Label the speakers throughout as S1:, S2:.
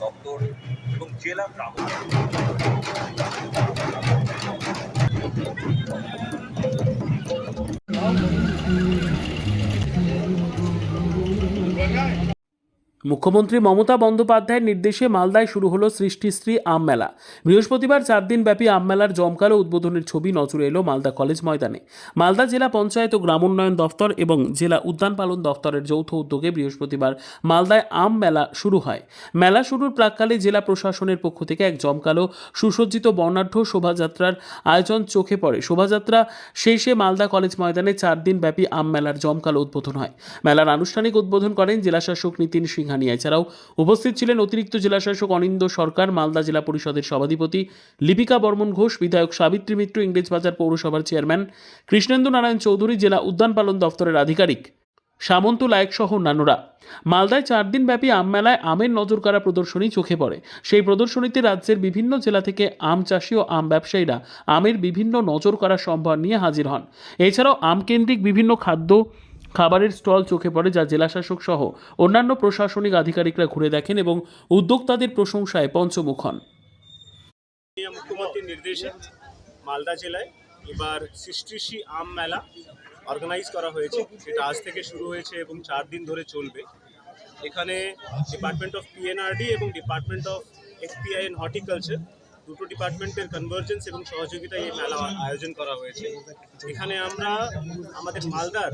S1: দপ্তর এবং জেলা গ্রাম।
S2: মুখ্যমন্ত্রী মমতা বন্দ্যোপাধ্যায়ের নির্দেশে মালদায় শুরু হলো সৃষ্টিশ্রী আম মেলা। বৃহস্পতিবার চার দিনব্যাপী আম মেলার জমকালো উদ্বোধনের ছবি নজরে এলো মালদা কলেজ ময়দানে। মালদা জেলা পঞ্চায়েত ও গ্রামোন্নয়ন দফতর এবং জেলা উদ্যান পালন দফতরের যৌথ উদ্যোগে বৃহস্পতিবার মালদায় আম মেলা শুরু হয়। মেলা শুরুর প্রাককালে জেলা প্রশাসনের পক্ষ থেকে এক জমকালো, সুসজ্জিত বর্ণাঢ্য শোভাযাত্রার আয়োজন চোখে পড়ে। শোভাযাত্রা শেষে মালদা কলেজ ময়দানে চার দিনব্যাপী আম মেলার জমকালো উদ্বোধন হয়। মেলার আনুষ্ঠানিক উদ্বোধন করেন জেলাশাসক নীতিন সিংহানিয়া এছাড়াও উপস্থিত ছিলেন অতিরিক্ত জেলাশাসক অনিন্দ সরকার, মালদা জেলা পরিষদের সভাধিপতি লিপিকা বর্মন ঘোষ, বিধায়ক সাবিত্রী মিত্র, ইংরেজবাজার পৌরসভার চেয়ারম্যান কৃষ্ণেন্দু নারায়ণ চৌধুরী, জেলা উদ্যান পালন দফতরের আধিকারিক সামন্ত লায়ক সহ অন্যান্যরা। মালদায় চার দিন ব্যাপী আম মেলায় আমের নজর কাড়া প্রদর্শনী চোখে পড়ে। সেই প্রদর্শনীতে রাজ্যের বিভিন্ন জেলা থেকে আম চাষি ও আম ব্যবসায়ীরা আমের বিভিন্ন নজর কাড়া সম্ভার নিয়ে হাজির হন। এছাড়াও আম কেন্দ্রিক বিভিন্ন খাদ্য খাবারের স্টল চোখে পড়ে যা জেলাশাসক সহ অন্যান্য প্রশাসনিক আধিকারিকরা ঘুরে দেখেন এবং উদ্যোক্তাদের প্রশংসায় পঞ্চমুখ হন।
S3: মুখ্যমন্ত্রীর নির্দেশে মালদা জেলায় এবার সৃষ্টিশ্রী আম মেলা অর্গানাইজ করা হয়েছে। সেটা আজ থেকে শুরু হয়েছে এবং চার দিন ধরে চলবে। এখানে ডিপার্টমেন্ট অফ পিএনআরডি এবং department of FPI and horticulture দুটো ডিপার্টমেন্টের কনভার্জেন্স এবং সহযোগিতায় এই মেলা আয়োজন করা হয়েছে। এখানে আমরা আমাদের মালদার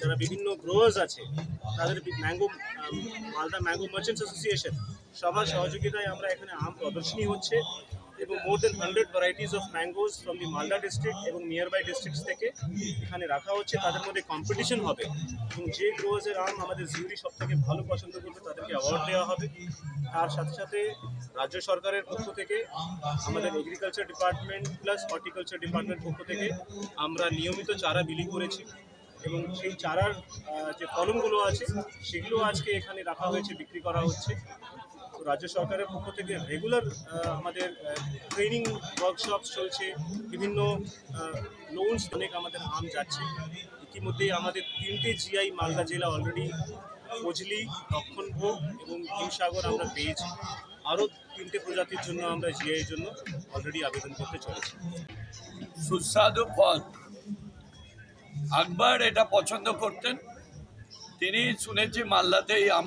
S3: যারা বিভিন্ন গ্রোয়ার্স আছে, তাদের mango Malda mango merchants association সবার সহযোগিতায় আমরা এখানে আম প্রদর্শনী হচ্ছে। এবং more than hundred varieties of mangoes from the Malda district এবং নিয়ার বাই ডিস্ট্রিক্টস থেকে এখানে রাখা হচ্ছে। তাদের মধ্যে কম্পিটিশন হবে এবং যে গ্রোয়ার্সের আম আমাদের জিউরি সব থেকে ভালো পছন্দ করবে তাদেরকে অ্যাওয়ার্ড দেওয়া হবে। তার সাথে সাথে রাজ্য সরকারের পক্ষ থেকে, আমাদের agriculture department plus horticulture department পক্ষ থেকে আমরা নিয়মিত চারা বিলি করেছি এবং সেই চারার যে ফলনগুলো আছে, সেগুলো আজকে এখানে রাখা হয়েছে, বিক্রি করা হচ্ছে। রাজ্য সরকারের পক্ষ থেকে রেগুলার আমাদের ট্রেনিং ওয়ার্কশপ চলছে, বিভিন্ন লোনস অনেক আমাদের আম যাচ্ছে। ইতিমধ্যেই আমাদের তিনটে জিআই মালদা জেলা অলরেডি ফজলি লক্ষণভোগ এবং হিমসাগর আমরা পেয়েছি। আরও তিনটে প্রজাতির জন্য আমরা জিআই জন্য অলরেডি আবেদন করতে চলেছি।
S4: সুস্বাদু ফল। আকবর এটা পছন্দ করতেন, তিনি শুনেছি মালদাতেই আম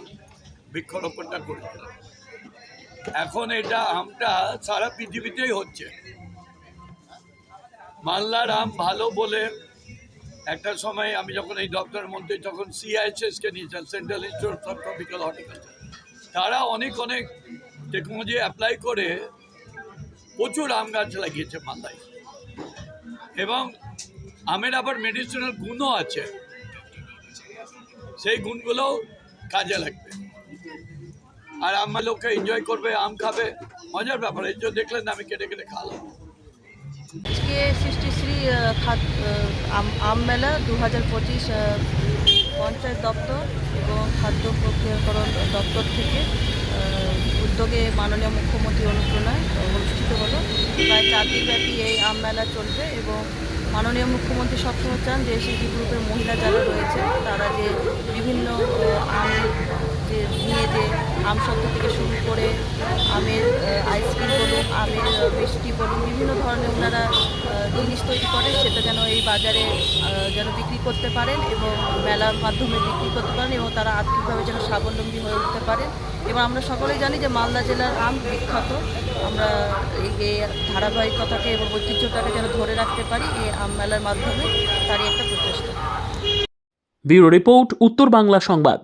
S4: বৃক্ষরোপণটা করেছিলেন। এখন এটা আমটা সারা পৃথিবীতেই হচ্ছে। মালদার আম ভালো বলে একটা সময় আমি যখন এই দপ্তরের মধ্যে, যখন সিআইএসএসকে নিয়েছিলাম Central Institute of Tropical Horticulture তারা অনেক অনেক টেকনোলজি অ্যাপ্লাই করে প্রচুর আম গাছ লাগিয়েছে মালদায়। এবং আমের আবার মেডিসিনাল গুণও আছে। সেই গুণগুলোও কাজে লাগবে। আর আমার লোককে এনজয় করবে, আম খাবে। মজার ব্যাপার, এই যে দেখলেন আমি কেটে কেটে খাওয়ালাম
S5: আজকে সৃষ্টিশ্রী আম আম মেলা দু হাজার পঁচিশ পঞ্চায়েত দপ্তর এবং খাদ্য প্রক্রিয়াকরণ দপ্তর থেকে উদ্যোগে মাননীয় মুখ্যমন্ত্রী অনুপ্রেরণায় অনুষ্ঠিত হলো। প্রায় চার দিনব্যাপী এই আম মেলা চলবে এবং মাননীয় মুখ্যমন্ত্রী সবসময় চান যে এসএসজি গ্রুপের মহিলা যারা রয়েছে তারা যে বিভিন্ন আম, যে নিয়ে আম সত্ত্ব থেকে শুরু করে আমের আইসক্রিম বলুন, আমের মিষ্টি বলুন, বিভিন্ন ধরনের ওনারা জিনিস তৈরি করেন, সেটা যেন এই বাজারে যেন বিক্রি করতে পারেন এবং মেলার মাধ্যমে বিক্রি করতে পারেন এবং তারা আর্থিকভাবে যেন স্বাবলম্বী হয়ে উঠতে পারেন। এবং আমরা সকলেই জানি যে মালদা জেলার আম বিখ্যাত। আমরা এই ধারাবাহিকতাকে এবং ঐতিহ্যটাকে যেন ধরে রাখতে পারি এই আম মেলার মাধ্যমে, তারই একটা প্রচেষ্টা।
S2: ব্যুরো রিপোর্ট, উত্তর বাংলা সংবাদ।